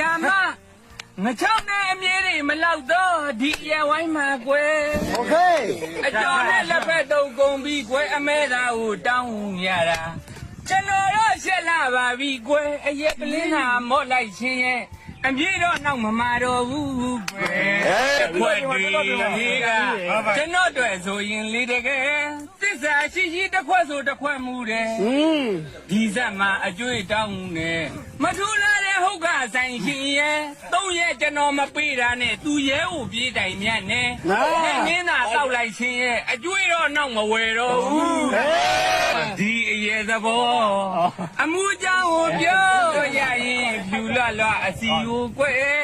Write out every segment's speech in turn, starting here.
ရမငချောင်းနဲ့အမြဲတွေမလောက်တော့ဒီအရဝိုင်းမှာကွယ် โอเค အကျော်နဲ့လက်ဖက်တုံကုန်ပြီးကွယ်အမဲသားကိုတောင်းရတာကျွန်တော်တော့ရှက်လာပါပြီကွယ်အရက်ကလေးဟာမော့လိုက်ချင်းရဲ့အပြေတော့နောက်မမာတော့ဘူးကွယ်ကွယ်ဒီကကျွန်တော်တို့ဆိုရင်လေတကယ်သစ္စာရှိရှိတစ်ခွက်ဆိုတစ်ခွက်မှုတယ် อืม ဒီဇက်မှာအကျွေးတောင်းနေမထူလာတဲ့ ဟုတ်ကဆိုင်ရှင်ရဲ့သုံးရက်ကျွန်တော်မပေးတာနဲ့သူရဲကိုပြေးတိုင်မြတ်နဲ့မင်းသာတောက်လိုက်ရှင်ရဲ့အကျွေးတော့နောက်မဝယ်တော့ဘူးဒီအရေးသဘောအမှုကြောင့်ကိုပြောရရင်ဖြူလွတ်လွတ်အစီကိုကွယ်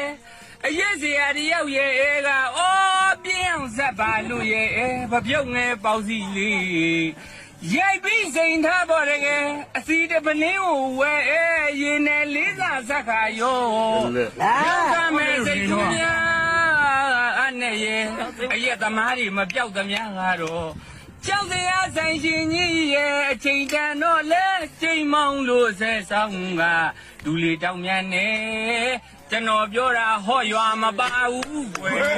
အရက်စရာတယောက်ရဲ့အဲကအော် ပြင်းအောင်ဇက်ပါလို့ရဲ့အဲဗပြုတ်ငယ်ပေါစီလေးရိုက်ပြီးစိန်ထားပေါ်တကယ်အစီတပလင်းကိုဝဲအဲရင်နဲ့လေးစားစက္ခာယောရောက်ကမဲ့စိတ်ကူးများအနေရဲ့အရက်သမားတွေမပြောက်သမျှကတော့ကြောက်စရာဆိုင်ရှင်ကြီးရဲ့အချိန်တန်တော့လဲချိန်မောင်းလို့ဆဲဆောင်ကဒူလီတောင်မြတ်နဲ့ကျွန်တော်ပြောတာဟော့ရွာမပါဘူးကွယ်